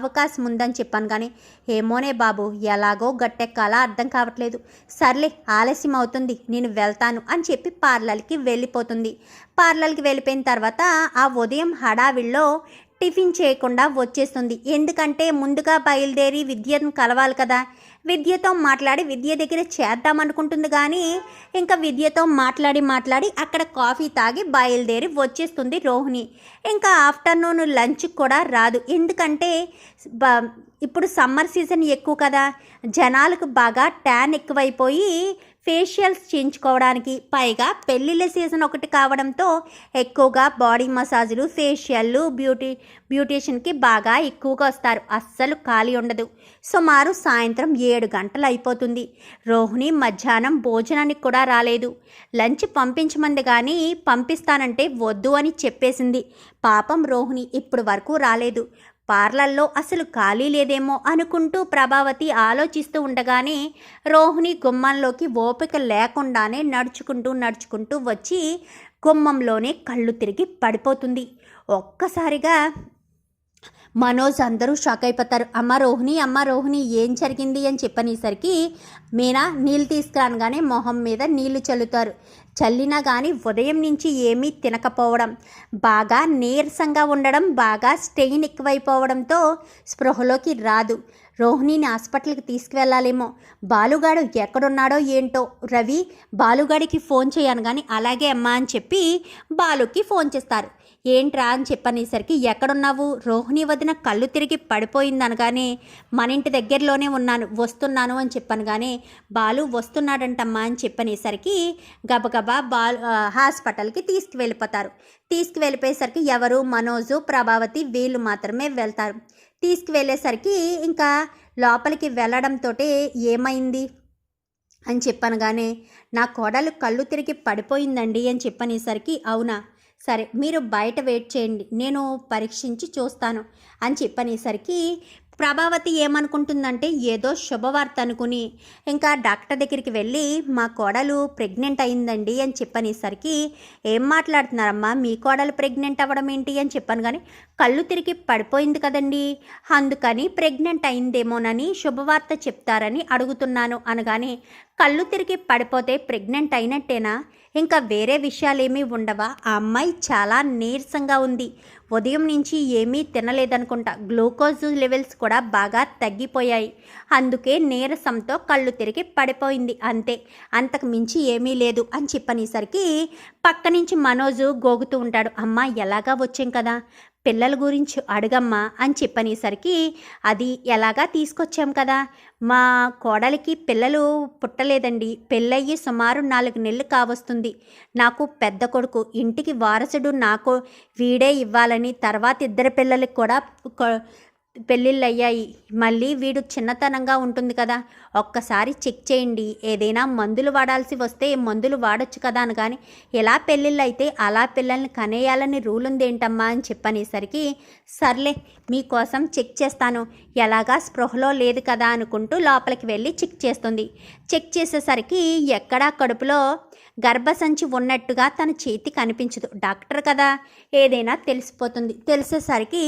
అవకాశం ఉందని చెప్పాను కానీ ఏమోనే బాబు ఎలాగో గట్టెక్కాలా అర్థం కావట్లేదు. సర్లే ఆలస్యం అవుతుంది నేను వెళ్తాను అని చెప్పి పార్లర్కి వెళ్ళిపోతుంది. పార్లర్కి వెళ్ళిపోయిన తర్వాత ఆ ఉదయం హడావిడిలో టిఫిన్ చేయకుండా వచ్చేస్తుంది. ఎందుకంటే ముందుగా బయలుదేరి విద్యను కలవాలి కదా. విద్యతో మాట్లాడి విద్య దగ్గర చేద్దామనుకుంటుంది కానీ ఇంకా విద్యతో మాట్లాడి మాట్లాడి అక్కడ కాఫీ తాగి బయలుదేరి వచ్చేస్తుంది రోహిణి. ఇంకా ఆఫ్టర్నూన్ లంచ్ కూడా రాదు. ఎందుకంటే బ ఇప్పుడు సమ్మర్ సీజన్ ఎక్కువ కదా. జనాలకు బాగా ట్యాన్ ఎక్కువైపోయి ఫేషియల్స్ చేయించుకోవడానికి పైగా పెళ్ళిళ్ళ సీజన్ ఒకటి కావడంతో ఎక్కువగా బాడీ మసాజులు ఫేషియల్లు బ్యూటీ బ్యూటీషియన్కి బాగా ఎక్కువగా వస్తారు. అస్సలు ఖాళీ ఉండదు. సుమారు సాయంత్రం ఏడు గంటలు అయిపోతుంది. రోహిణి మధ్యాహ్నం భోజనానికి కూడా రాలేదు. లంచ్ పంపించమంది కానీ పంపిస్తానంటే వద్దు అని చెప్పేసింది. పాపం రోహిణి ఇప్పుడు వరకు రాలేదు. పార్లర్లో అసలు ఖాళీ లేదేమో అనుకుంటూ ప్రభావతి ఆలోచిస్తూ ఉండగానే రోహిణి గుమ్మంలోకి ఓపిక లేకుండానే నడుచుకుంటూ నడుచుకుంటూ వచ్చి గుమ్మంలోనే కళ్ళు తిరిగి పడిపోతుంది. ఒక్కసారిగా మనోజ్ అందరూ షాక్ అయిపోతారు. అమ్మ రోహిణి అమ్మ రోహిణి ఏం జరిగింది? అని చెప్పనేసరికి మీనా నీళ్ళు తీసుకురానుగానే మొహం మీద నీళ్ళు చల్లుతారు. చల్లినా కానీ ఉదయం నుంచి ఏమీ తినకపోవడం బాగా నీరసంగా ఉండడం బాగా స్టెయిన్ ఎక్కువైపోవడంతో స్పృహలోకి రాదు. రోహిణిని హాస్పిటల్కి తీసుకువెళ్ళాలేమో. బాలుగాడు ఎక్కడున్నాడో ఏంటో. రవి బాలుగాడికి ఫోన్ చేయను కానీ అలాగే అమ్మా అని చెప్పి బాలుకి ఫోన్ చేస్తారు. ఏంట్రా అని చెప్పనేసరికి ఎక్కడున్నావు? రోహిణి వదిన కళ్ళు తిరిగి పడిపోయింది అనగానే మన ఇంటి దగ్గరలోనే ఉన్నాను వస్తున్నాను అని చెప్పాను కానీ బాలు వస్తున్నాడంటమ్మా అని చెప్పనేసరికి గబగబా బాల్ హాస్పిటల్కి తీసుకువెళ్ళిపోతారు. తీసుకువెళ్ళిపోయేసరికి ఎవరు? మనోజు ప్రభావతి వీళ్ళు మాత్రమే వెళ్తారు. తీసుకువెళ్ళేసరికి ఇంకా లోపలికి వెళ్ళడంతో ఏమైంది? అని చెప్పనగానే నా కోడలు కళ్ళు తిరిగి పడిపోయిందండి అని చెప్పనేసరికి అవునా? సరే మీరు బయట వెయిట్ చేయండి. నేను పరీక్షించి చూస్తాను అని చెప్పనేసరికి ప్రభావతి ఏమనుకుంటుందంటే ఏదో శుభవార్త అనుకుని ఇంకా డాక్టర్ దగ్గరికి వెళ్ళి మా కోడలు ప్రెగ్నెంట్ అయిందండి అని చెప్పనేసరికి ఏం మాట్లాడుతున్నారమ్మా? మీ కోడలు ప్రెగ్నెంట్ అవ్వడం ఏంటి? అని చెప్పాను. కానీ కళ్ళు తిరిగి పడిపోయింది కదండి. అందుకని ప్రెగ్నెంట్ అయిందేమోనని శుభవార్త చెప్తారని అడుగుతున్నాను అనగానే కళ్ళు తిరిగి పడిపోతే ప్రెగ్నెంట్ అయినట్టేనా? ఇంకా వేరే విషయాలేమీ ఉండవా? ఆ అమ్మాయి చాలా నీరసంగా ఉంది. ఉదయం నుంచి ఏమీ తినలేదనుకుంటా. గ్లూకోజ్ లెవెల్స్ కూడా బాగా తగ్గిపోయాయి. అందుకే నీరసంతో కళ్ళు తిరిగి పడిపోయింది. అంతే. అంతకు మించి ఏమీ లేదు అని చెప్పనేసరికి పక్క నుంచి మనోజు గోగుతూ ఉంటాడు. అమ్మ ఎలాగా వచ్చాం కదా? పిల్లల గురించి అడుగమ్మా అని చెప్పనేసరికి అది ఎలాగా తీసుకొచ్చాం కదా? మా కోడలికి పిల్లలు పుట్టలేదండి. పెళ్ళయ్యి సుమారు నాలుగు నెలలు కావస్తుంది. నాకు పెద్ద కొడుకు. ఇంటికి వారసుడు నాకు వీడే ఇవ్వాలని తర్వాత ఇద్దరు పిల్లలకి కూడా పెళ్ళిళ్ళు అయ్యాయి మళ్ళీ వీడు చిన్నతనంగా ఉంటుంది కదా. ఒక్కసారి చెక్ చేయండి. ఏదైనా మందులు వాడాల్సి వస్తే మందులు వాడొచ్చు కదా అని కానీ ఎలా పెళ్ళిళ్ళు అయితే అలా పిల్లల్ని కనేయాలని రూల్ ఉందేంటమ్మా? అని చెప్పనేసరికి సర్లే మీకోసం చెక్ చేస్తాను. ఎలాగా స్పృహలో లేదు కదా అనుకుంటూ లోపలికి వెళ్ళి చెక్ చేస్తుంది. చెక్ చేసేసరికి ఎక్కడా కడుపులో గర్భసంచి ఉన్నట్టుగా తన చేతి కనిపించదు డాక్టర్ కదా ఏదైనా తెలిసిపోతుంది. తెలిసేసరికి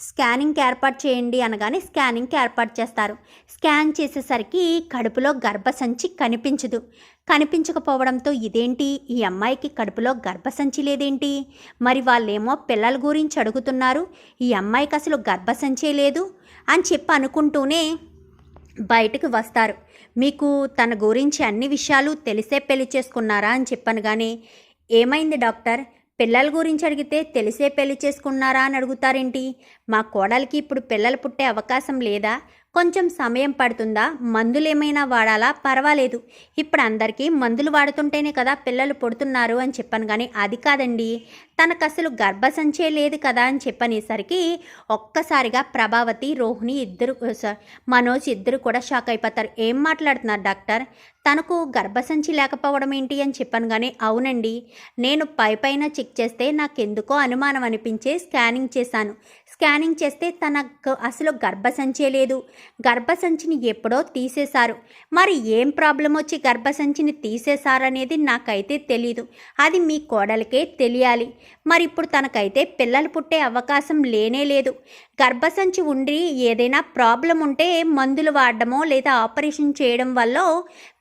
స్కానింగ్కి ఏర్పాటు చేయండి అనగానే స్కానింగ్కి ఏర్పాటు చేస్తారు. స్కాన్ చేసేసరికి కడుపులో గర్భసంచి కనిపించదు. కనిపించకపోవడంతో ఇదేంటి? ఈ అమ్మాయికి కడుపులో గర్భసంచి లేదేంటి? మరి వాళ్ళేమో పిల్లల గురించి అడుగుతున్నారు. ఈ అమ్మాయికి అసలు గర్భసంచే లేదు అని చెప్పి అనుకుంటూనే బయటకు వస్తారు. మీకు తన గురించి అన్ని విషయాలు తెలిసే పెళ్ళి చేసుకున్నారా అని చెప్పాను కానీ ఏమైంది డాక్టర్? పిల్లల గురించి అడిగితే తెలిసే పెళ్ళి చేసుకున్నారా అని అడుగుతారేంటి? మా కోడలికి ఇప్పుడు పిల్లలు పుట్టే అవకాశం లేదా? కొంచెం సమయం పడుతుందా? మందులు ఏమైనా వాడాలా? పర్వాలేదు. ఇప్పుడు అందరికీ మందులు వాడుతుంటేనే కదా పిల్లలు పుడుతున్నారు అని చెప్పాను కానీ అది కాదండి. తనకు అసలు గర్భసంచే లేదు కదా అని చెప్పనేసరికి ఒక్కసారిగా ప్రభావతి రోహిణి ఇద్దరు స- మనోజ్ ఇద్దరు కూడా షాక్ అయిపోతారు. ఏం మాట్లాడుతున్నారు డాక్టర్? తనకు గర్భసంచి లేకపోవడం ఏంటి అని చెప్పాను కానీ అవునండి. నేను పై పైన చెక్ చేస్తే నాకెందుకో అనుమానం అనిపించే స్కానింగ్ చేశాను. స్కానింగ్ చేస్తే తనకు అసలు గర్భసంచే లేదు. గర్భసంచిని ఎప్పుడో తీసేశారు. మరి ఏం ప్రాబ్లం వచ్చి గర్భసంచిని తీసేశారనేది నాకైతే తెలీదు. అది మీ కోడలికే తెలియాలి. మరి ఇప్పుడు తనకైతే పిల్లలు పుట్టే అవకాశం లేనే లేదు. గర్భసంచి ఉండి ఏదైనా ప్రాబ్లం ఉంటే మందులు వాడడమో లేదా ఆపరేషన్ చేయడం వల్ల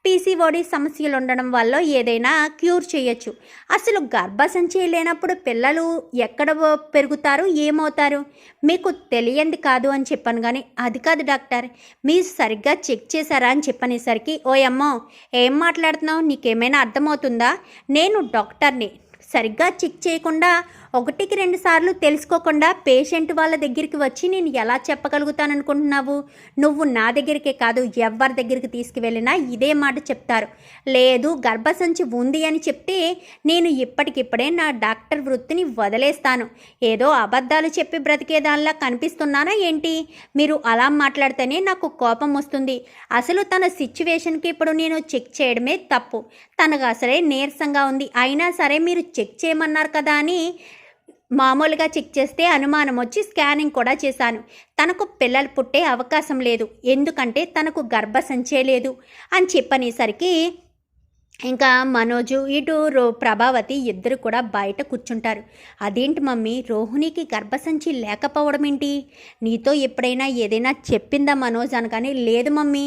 పీసీఓడి సమస్యలు ఉండడం వల్ల ఏదైనా క్యూర్ చేయొచ్చు. అసలు గర్భసంచి లేనప్పుడు పిల్లలు ఎక్కడ పెరుగుతారు? ఏమవుతారు? మీకు తెలియంది కాదు అని చెప్పాను కానీ అది కాదు డాక్టర్. మీరు సరిగ్గా చెక్ చేశారా అని చెప్పనేసరికి ఓ అమ్మో ఏం మాట్లాడుతున్నావు? నీకేమైనా అర్థమవుతుందా? నేను డాక్టర్ని. సరిగ్గా చెక్ చేయకుండా ఒకటికి రెండు సార్లు తెలుసుకోకుండా పేషెంట్ వాళ్ళ దగ్గరికి వచ్చి నేను ఎలా చెప్పగలుగుతాను అనుకుంటున్నావు? నువ్వు నా దగ్గరికే కాదు ఎవరి దగ్గరికి తీసుకువెళ్ళినా ఇదే మాట చెప్తారు. లేదు గర్భసంచి ఉంది అని చెప్తే నేను ఇప్పటికిప్పుడే నా డాక్టర్ వృత్తిని వదిలేస్తాను. ఏదో అబద్ధాలు చెప్పి బ్రతికేదానిలా కనిపిస్తున్నానా ఏంటి? మీరు అలా మాట్లాడితేనే నాకు కోపం వస్తుంది. అసలు తన సిచ్యువేషన్కి ఇప్పుడు నేను చెక్ చేయడమే తప్పు. తనకు అసలే నీరసంగా ఉంది. అయినా సరే మీరు చెక్ చేయమన్నారు కదా అని మామూలుగా చెక్ చేస్తే అనుమానం వచ్చి స్కానింగ్ కూడా చేశాను. తనకు పిల్లలు పుట్టే అవకాశం లేదు. ఎందుకంటే తనకు గర్భసంచే లేదు అని చెప్పనేసరికి ఇంకా మనోజు ఇటు రో ప్రభావతి ఇద్దరు కూడా బయట కూర్చుంటారు. అదేంటి మమ్మీ? రోహిణికి గర్భసంచి లేకపోవడం ఏంటి? నీతో ఎప్పుడైనా ఏదైనా చెప్పిందా మనోజ్ అనగానే లేదు మమ్మీ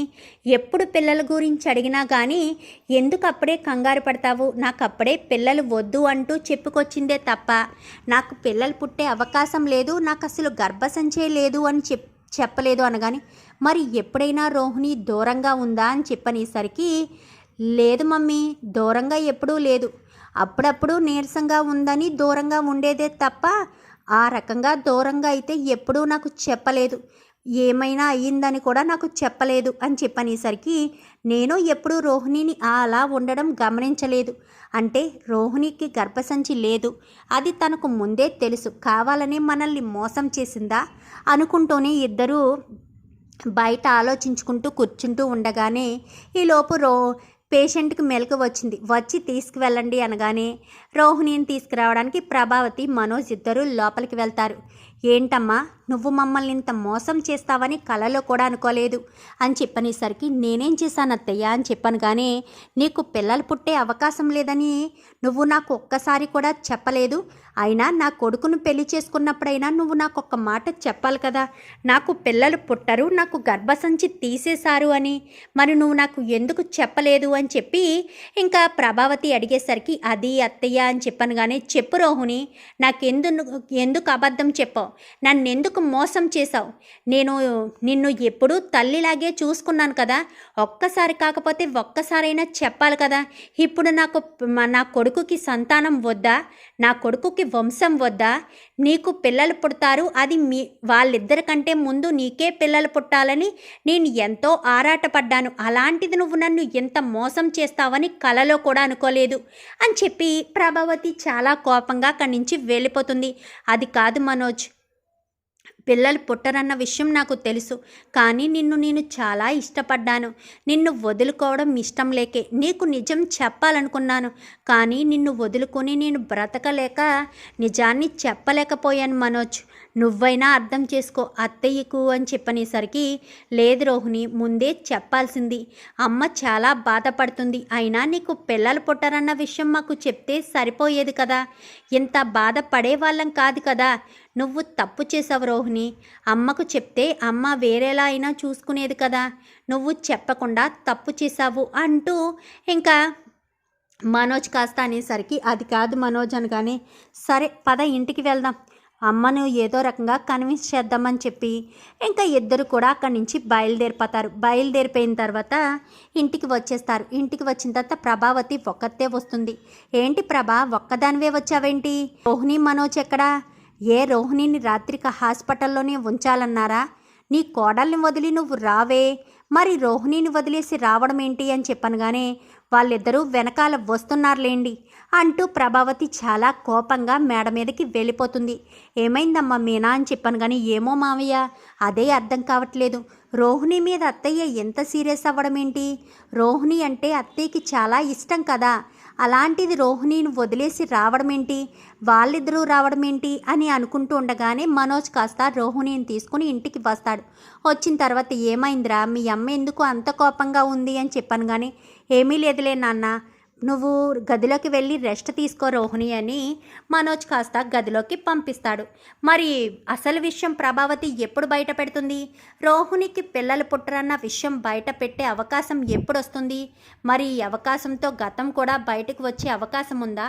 ఎప్పుడు పిల్లల గురించి అడిగినా కానీ ఎందుకు అప్పుడే కంగారు పడతావు? నాకు అప్పుడే పిల్లలు వద్దు అంటూ చెప్పుకొచ్చిందే తప్ప నాకు పిల్లలు పుట్టే అవకాశం లేదు నాకు అసలు గర్భసంచే లేదు అని చెప్ చెప్పలేదు అనగానే మరి ఎప్పుడైనా రోహిణి దూరంగా ఉందా? అని చెప్పనేసరికి లేదు మమ్మీ దూరంగా ఎప్పుడూ లేదు. అప్పుడప్పుడు నీరసంగా ఉందని దూరంగా ఉండేదే తప్ప ఆ రకంగా దూరంగా అయితే ఎప్పుడూ నాకు చెప్పలేదు. ఏమైనా అయ్యిందని కూడా నాకు చెప్పలేదు అని చెప్పనేసరికి నేను ఎప్పుడూ రోహిణిని అలా ఉండడం గమనించలేదు. అంటే రోహిణికి గర్భసంచి లేదు. అది తనకు ముందే తెలుసు. కావాలని మనల్ని మోసం చేసిందా అనుకుంటూనే ఇద్దరూ బయట ఆలోచించుకుంటూ కూర్చుంటూ ఉండగానే ఈలోపు రో పేషెంట్కి మెలకు వచ్చింది. వచ్చి తీసుకువెళ్ళండి అనగానే రోహిణిని తీసుకురావడానికి ప్రభావతి మనోజ్ ఇద్దరు లోపలికి వెళ్తారు. ఏంటమ్మా నువ్వు మమ్మల్ని ఇంత మోసం చేస్తావని కలలో కూడా అనుకోలేదు అని చెప్పనేసరికి నేనేం చేశాను అత్తయ్య అని చెప్పాను కానీ నీకు పిల్లలు పుట్టే అవకాశం లేదని నువ్వు నాకు ఒక్కసారి కూడా చెప్పలేదు. అయినా నా కొడుకును పెళ్ళి చేసుకున్నప్పుడైనా నువ్వు నాకు ఒక్క మాట చెప్పాలి కదా. నాకు పిల్లలు పుట్టరు నాకు గర్భసంచి తీసేశారు అని. మరి నువ్వు నాకు ఎందుకు చెప్పలేదు అని చెప్పి ఇంకా ప్రభావతి అడిగేసరికి అది అత్తయ్య అని చెప్పాను కానీ చెప్పు రోహుని నాకెందుకు ఎందుకు అబద్ధం చెప్పావు? నన్ను ఎందుకు మోసం చేశావు? నేను నిన్ను ఎప్పుడూ తల్లిలాగే చూసుకున్నాను కదా. ఒక్కసారి కాకపోతే ఒక్కసారైనా చెప్పాలి కదా. ఇప్పుడు నాకు నా కొడుకుకి సంతానం వద్దా? నా కొడుకుకి వంశం వద్దా? నీకు పిల్లలు పుడతారు. అది మీ వాళ్ళిద్దరికంటే ముందు నీకే పిల్లలు పుట్టాలని నేను ఎంతో ఆరాటపడ్డాను. అలాంటిది నువ్వు నన్ను ఎంత మోసం చేస్తావని కలలో కూడా అనుకోలేదు అని చెప్పి ప్రభావతి చాలా కోపంగా అక్కడి నుంచి వెళ్ళిపోతుంది. అది కాదు మనోజ్ పిల్లలు పుట్టరన్న విషయం నాకు తెలుసు. కానీ నిన్ను నేను చాలా ఇష్టపడ్డాను. నిన్ను వదులుకోవడం ఇష్టం లేకే నీకు నిజం చెప్పాలనుకున్నాను. కానీ నిన్ను వదులుకొని నేను బ్రతకలేక నిజాన్ని చెప్పలేకపోయాను మనోజ్. నువ్వైనా అర్థం చేసుకో అత్తయ్యకు అని చెప్పనేసరికి లేదు రోహిణి ముందే చెప్పాల్సింది. అమ్మ చాలా బాధపడుతుంది. అయినా నీకు పిల్లలు పుట్టారన్న విషయం మాకు చెప్తే సరిపోయేది కదా. ఇంత బాధపడే వాళ్ళం కాదు కదా. నువ్వు తప్పు చేసావు రోహిణి. అమ్మకు చెప్తే అమ్మ వేరేలా అయినా చూసుకునేది కదా. నువ్వు చెప్పకుండా తప్పు చేసావు అంటూ ఇంకా మనోజ్ కాస్త అనేసరికి అది కాదు మనోజ్ అనగానే సరే పద ఇంటికి వెళ్దాం. అమ్మను ఏదో రకంగా కన్విన్స్ చేద్దామని చెప్పి ఇంకా ఇద్దరు కూడా అక్కడి నుంచి బయలుదేరిపోతారు. బయలుదేరిపోయిన తర్వాత ఇంటికి వచ్చేస్తారు. ఇంటికి వచ్చిన తర్వాత ప్రభావతి ఒక్కతే వస్తుంది. ఏంటి ప్రభా ఒక్కదానివే వచ్చావేంటి? రోహిణి మనోజ్ ఎక్కడా? ఏ రోహిణిని రాత్రికి హాస్పిటల్లోనే ఉంచాలన్నారా? నీ కోడల్ని వదిలి నువ్వు రావే. మరి రోహిణిని వదిలేసి రావడం ఏంటి అని చెప్పనగానే వాళ్ళిద్దరూ వెనకాల వస్తున్నారులేండి అంటూ ప్రభావతి చాలా కోపంగా మేడ మీదకి వెళ్ళిపోతుంది. ఏమైందమ్మా మీనా అని చెప్పాను కానీ ఏమో మావయ్య అదే అర్థం కావట్లేదు. రోహిణి మీద అత్తయ్య ఎంత సీరియస్ అవ్వడం ఏంటి రోహిణి అంటే అత్తయ్యకి చాలా ఇష్టం కదా. అలాంటిది రోహిణిని వదిలేసి రావడమేంటి? వాళ్ళిద్దరూ రావడమేంటి? అని అనుకుంటూ ఉండగానే మనోజ్ కాస్త రోహిణిని తీసుకుని ఇంటికి వస్తాడు. వచ్చిన తర్వాత ఏమైందిరా? మీ అమ్మ ఎందుకు అంత కోపంగా ఉంది అని చెప్పాను కానీ ఏమీ లేదులే నాన్న. నువ్వు గదిలోకి వెళ్ళి రెస్ట్ తీసుకో రోహిణి అని మనోజ్ కాస్త గదిలోకి పంపిస్తాడు. మరి అసలు విషయం ప్రభావతి ఎప్పుడు బయట పెడుతుంది? రోహిణికి పిల్లలు పుట్టరన్న విషయం బయట పెట్టే అవకాశం ఎప్పుడు వస్తుంది మరి ఈ అవకాశంతో గతం కూడా బయటకు వచ్చే అవకాశం ఉందా?